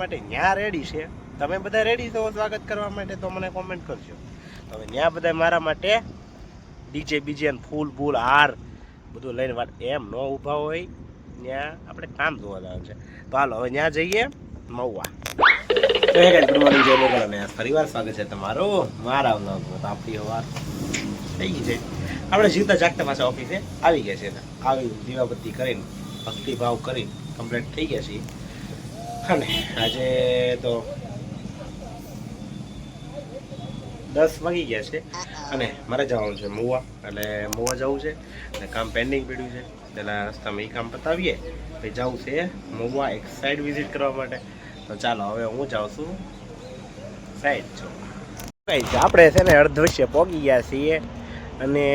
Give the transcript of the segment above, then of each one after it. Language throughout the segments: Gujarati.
માટે ન્યા રેડી છે. તમે બધા રેડી છો સ્વાગત કરવા માટે તો મને કોમેન્ટ કરજો. હવે ન્યા બધા મારા માટે ડીજે બીજે ફૂલ ફૂલ હાર બધું લઈને વાત એમ ન ઊભા હોય ત્યાં આપણે કામ જોવા જવાનું છે. તો હાલો, હવે ત્યાં જઈએ મહુવા. તો એ ગુડ મોર્નિંગ જય મોગલ અને ફરીવાર સ્વાગત છે તમારું મારા તો આપણી વાર થઈ ગઈ છે. આપણે જીવતા જાગતા પાછા ઓફિસે આવી ગયા છે આવી દીવાબત્તી કરીને, ભક્તિભાવ કરીને કમ્પ્લીટ થઈ ગયા છીએ. અને આજે તો દસ વાગી ગયા છે અને મારે જવાનું છે મહુવા એટલે મહુવા જવું છે અને કામ પેન્ડિંગ પડ્યું છે. પહેલાં રસ્તામાં એ કામ પતાવીએ, પછી જવું છે મહુવા એક સાઈડ વિઝિટ કરવા માટે. તો ચાલો, હવે હું જાઉં છું સાઈડ છું આપણે છે ને અર્ધવશ્ય પહોંચી ગયા છીએ અને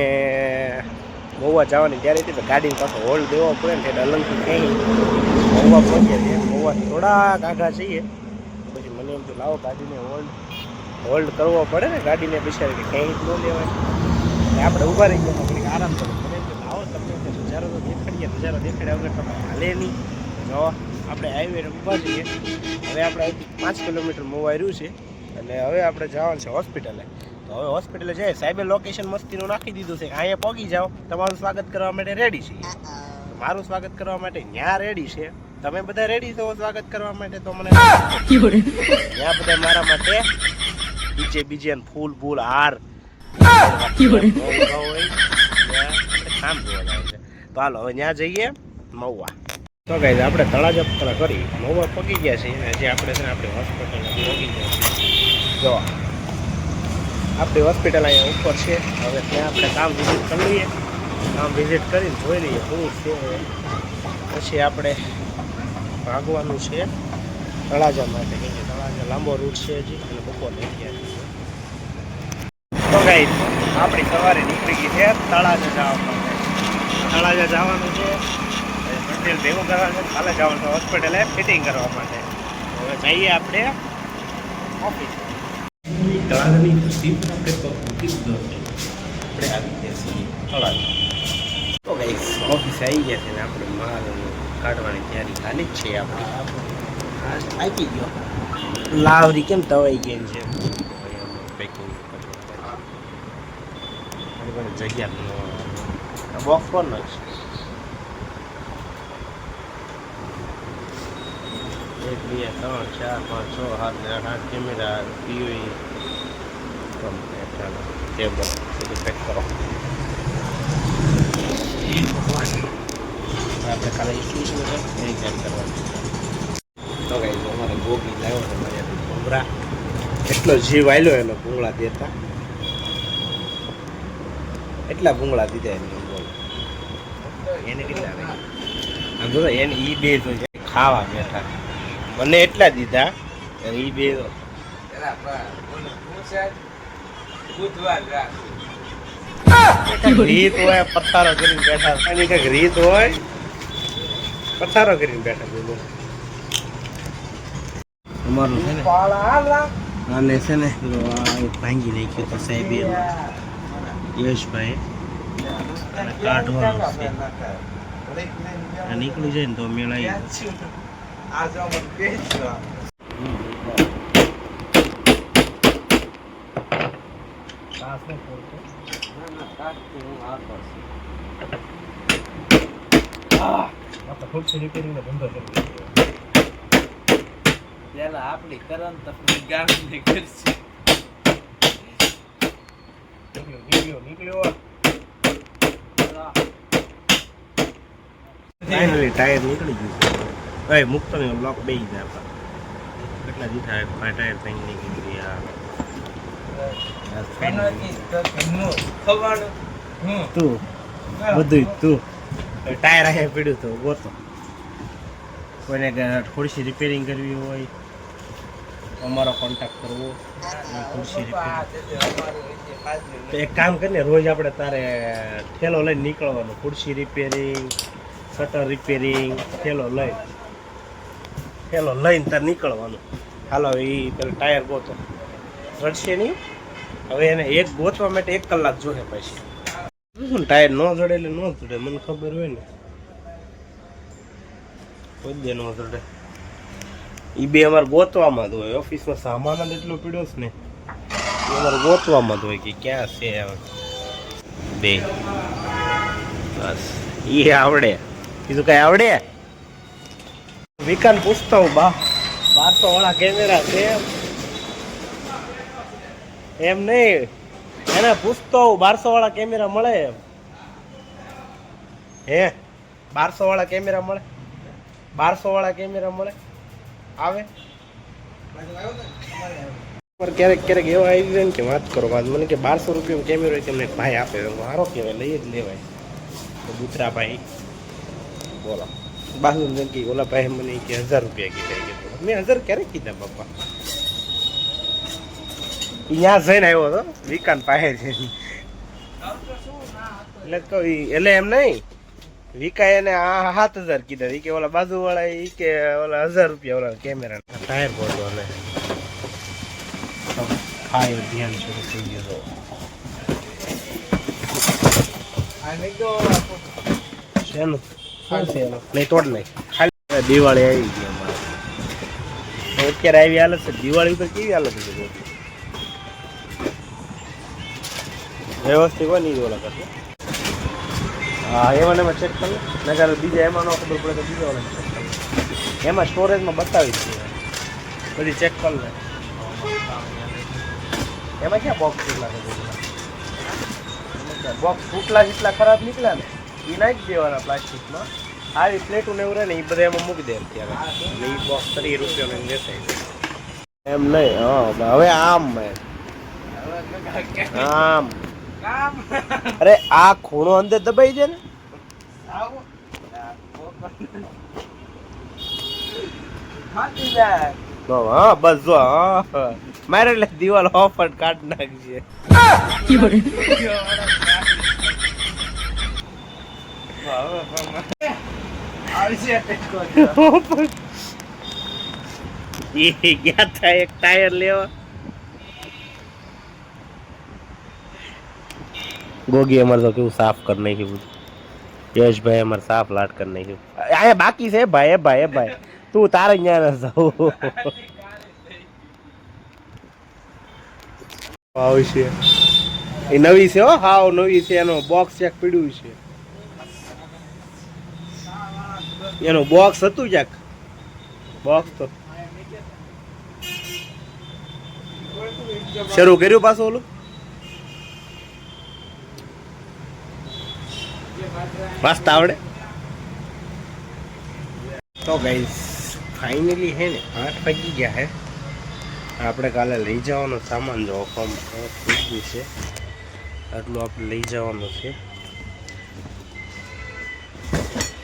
મોવા જવાની ત્યારે હતી પાછો હોલ્ડ દેવો પડે ને, એટલે અલંગથી ક્યાંય મોવા પહોંચ્યા છીએ મહુવા થોડાક આઘા છીએ. પછી મને એમ તો લાવો ગાડીને હોલ્ડ હોલ્ડ કરવો પડે ને ગાડીને બિચારી કે ક્યાંય ન લેવાય. આપણે ઊભા રહી ગયા. આપણે આરામ કરો મને એમ લાવો તમને નજારો તો દેખાડીએ નજારો દેખાડ્યા વગર તમે હાલે નહીં. જો આપણે હાઈવે ઊભા જઈએ હવે આપણે પાંચ કિલોમીટર મોવાયું છે. એટલે હવે આપણે જવાનું છે હોસ્પિટલે. તો હવે હોસ્પિટલે જઈએ. સાહેબે લોકેશન મસ્તીનું નાખી દીધું છે. અહીંયા પહોંચી જાઓ. તમારું સ્વાગત કરવા માટે રેડી છે મારું સ્વાગત કરવા માટે ત્યાં રેડી છે. તમે બધા રેડી છો સ્વાગત કરવા માટે તો મને ત્યાં બધા મારા માટે બીજે બીજે ફૂલ ફૂલ હાર. કામ જોવા છે તો હાલો હવે ત્યાં જઈએ મહુવા. તો ગાઈઝ આપણે તળાજા પકડા કરી. મહુવા પગી ગયા છીએ અને જે આપણે છે ને, આપણી હોસ્પિટલ પગી ગયા છીએ જો, આપણી હોસ્પિટલ અહીંયા ઉપર છે. હવે ત્યાં આપણે કામ વિઝિટ કરી લઈએ. કામ વિઝિટ કરીને જોઈ લઈએ, શું છે. પછી આપણે ભાગવાનું છે તળાજા માટે. કેમ કે તળાજા લાંબો રૂટ છે હજી અને બપોર લઈ ગયા છે. તો ગાઈ આપણી સવારે નીકળી ગઈ છે તળાજા જવા માટે. તળાજા જવાનું છે. પટેલ ભેગું કરવાનું છે. કાલે જવાનું છે હોસ્પિટલે ફિટિંગ કરવા માટે. હવે જઈએ આપણે ઓફિસ તળાજાની સીટ આપણે તો મૂકી દીધો છે. આપણે આવી ગયા છીએ તળાજા. તો ગાઈ ઓફિસ આવી ગયા છે ને આપણે માલ કાઢવાની તૈયારી ચાલી જ છે આપણી. આપી ગયો લાવરી કેમ તવાઈ ગઈ છે? જગ્યા બોક્સ પર ન એક બે ત્રણ ચાર પાંચ છ સાત આઠ કેમેરા પીઓઈ ટેબલ પેક કરો. આપણે કાલે ઇસ્યુ છે એ ચેક કરવાનું તો કઈ અમારે ગોગી લાવ્યો છે મારી ભૂંગળા એટલો જીવ આવેલો એનો ભૂંગળા દેતા. એટલા ભૂંગળા દીધા એને એને કેટલા આમ એને ઈ બે તો ખાવા બેઠા. મને એટલા દીધા એ બે રીત હોય પથ્થારો કરીને બેઠા એની કંઈક રીત હોય? પથારો કરીને બેઠા બોલો. અમારું છે ને આને છે ને પેલો આ એક ભાંગી નાખ્યું તો સાહેબે યશભાઈ અને કાઢવાનું છે. આ નીકળી જાય ને તો મેળાઈ પેલા આપણી કરન તકની ગામની કરશે. નીકળ્યો નીકળ્યો ફાઇનલી ટાયર નીકળી ગયું છે. એ મુક્તો ને બ્લોક બેસી જાય આપણા. કેટલા દીધા ટાયર થઈ નીકળી ગયા. ખવાનું તું બધું તું. ટાયર અહીંયા પીડ્યું તો ગોતો. કોઈને ખુરશી રિપેરિંગ કરવી હોય અમારો કોન્ટેક્ટ કરવો. ખુરશી રિપેરિંગ તો એક કામ કરીને રોજ આપણે તારે ઠેલો લઈને નીકળવાનો. ખુરશી રિપેરિંગ શટર રિપેરિંગ ઠેલો લઈ. ઠેલો લઈને તારે નીકળવાનું. હાલો એ પેલું ટાયર ગોતો. રડશે નહીં. હવે એને એક ગોતવા માટે એક કલાક જોશે પછી. ટાયર ન જડે એટલે ન જડે, મને ખબર હોય ને. કોઈ ન જડે. એ બે અમારે ગોતવામાં જ હોય. ઓફિસમાં સામાન જ એટલો પીડ્યો છે ને. એ અમારે ગોતવામાં જ હોય કે ક્યાં છે બે. બસ. એ આવડે. બીજું કઈ આવડે? વિકાન પૂછતો હું, બા. બારસો વાળા કેમેરા છે? એમ નહીં. એને પૂછતો બારસો વાળા કેમેરા મળે એમ. હે? બારસો વાળા કેમેરા મળે? બારસો વાળા કેમેરા મળે? આવે? ક્યારેક ક્યારેક એવા આવી જાય ને કે વાત કરો વાત મને કે બારસો રૂપિયાનો કેમેરો તમને મને ભાઈ આપે મારો કહેવાય, લઈ જ લેવાય. બુતરા ભાઈ બોલો. બાજુ કે ઓલા ભાઈ મને કે હજાર રૂપિયા કીધા. કે મેં હજાર ક્યારે કીધા બાપા? અહીંયા જઈને આવ્યો હતો. વિકાન પાસે છે એટલે તો એટલે એમ નહીં. વિકા એને આ સાત હજાર કીધા. ઈ કે ઓલા બાજુ વાળા ઈ કે ઓલા હજાર રૂપિયા ઓલા કેમેરા ટાયર પડતો અને ધ્યાન શરૂ થઈ ગયો હતો શેનું? નહીં તોડ નહીં. ખાલી. દિવાળી આવી ગઈ અમારે. અત્યારે આવી હાલત છે. દિવાળી ઉપર કેવી હાલત છે? વ્યવસ્થિત હોય નહીં ઓલા કરતો હા એમાં એમાં ચેક કરી નગર બીજા એમાં ન ખબર પડે તો બીજા ઓલા ચેક કરી એમાં સ્ટોરેજમાં બતાવી છે બધી ચેક કરી લે. એમાં ક્યાં બોક્સ કેટલા છે બોક્સ ફૂટલા જેટલા ખરાબ નીકળ્યા ને એ નાખી દેવાના પ્લાસ્ટિકમાં. આવી પ્લેટું ને એવું રહે ને એ બધા એમાં મૂકી દે અત્યારે. એ બોક્સ ત્રીસ રૂપિયાનું દેખાય એમ નહીં? હા હવે આમ મેં. આમ. અરે આ ખૂણો અંદર દબાઈ છે ને. હા બસ જો મારે એટલે દિવાલ ઓફટ કાઢ નાખજે ગયા હતા એક ટાયર લેવા? ગોગી અમારે તો કેવું સાફ કરી નાખ્યું બધું. યશભાઈ અમારે સાફ લાટ કરી નાખ્યું. અહીંયા બાકી છે ભાઈ એ ભાઈ એ ભાઈ. તું તારે ત્યાં જાઉં આવશે એ નવી છે હો હાવ નવી છે એનો બોક્સ ચેક પડ્યું છે. એનું બોક્સ હતું ચેક બોક્સ તો. શરૂ કર્યું પાછું ઓલું? વાંચતા આવડે તો ગાઈસ ફાઇનલી હે ને આઠ વાગી ગયા હે આપણે કાલે લઈ જવાનો સામાન જો ફોર્મ પૂછવું છે આટલું આપણે લઈ જવાનું છે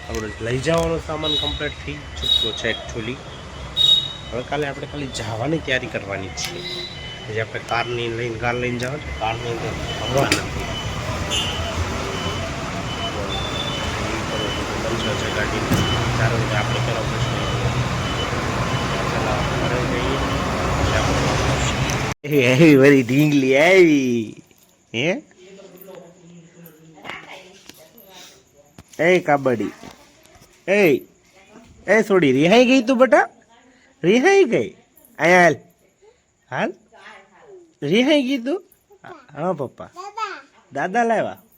આપણે લઈ જવાનો સામાન કમ્પ્લીટ થઈ ચૂક્યો છે એકચ્યુઅલી હવે કાલે આપણે ખાલી જવાની તૈયારી કરવાની છે જે આપણે કારની લઈને કાર લઈને જાવ છે કારની અંદર હવા નથી બંધ છે ગાડી ચાર વાગે આપણે કરો પ્રશ્ન એવી. બધી ઢીંગલી આવી. હે? એ કાબડી. એ એ છોડી રિહાઈ ગઈ તું બટા? રિહાઈ ગઈ? અહીંયા હાલ. હાલ? રિહાઈ ગઈ તું? હા પપ્પા. દાદા લાવ્યા?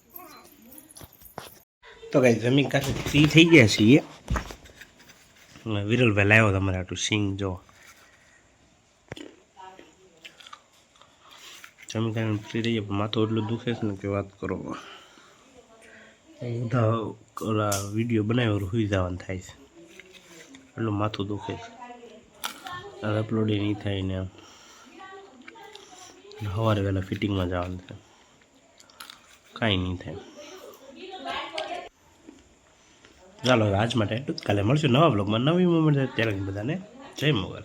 તો કઈ જમીન કાંઠે ફ્રી થઈ ગયા છીએ. વિરલ વિરલભાઈ લાવ્યો તમારે આટલું સિંગ, જો. જમીન કાંઠે ફ્રી રહીએ પણ માથું એટલું દુખે છે ને કે વાત કરો. બધા ઓલા વીડિયો બનાવ્યો સુઈ જવાનું થાય છે. એટલું માથું દુખે છે. અપલોડ નહીં થાય ને સવારે વહેલા ફિટિંગમાં જવાનું છે. કાંઈ નહીં થાય. ચાલો આજ માટે. કાલે મળશું નવા બ્લોગમાં નવી મુમેન્ટ ત્યારે બધાને જય મોગલ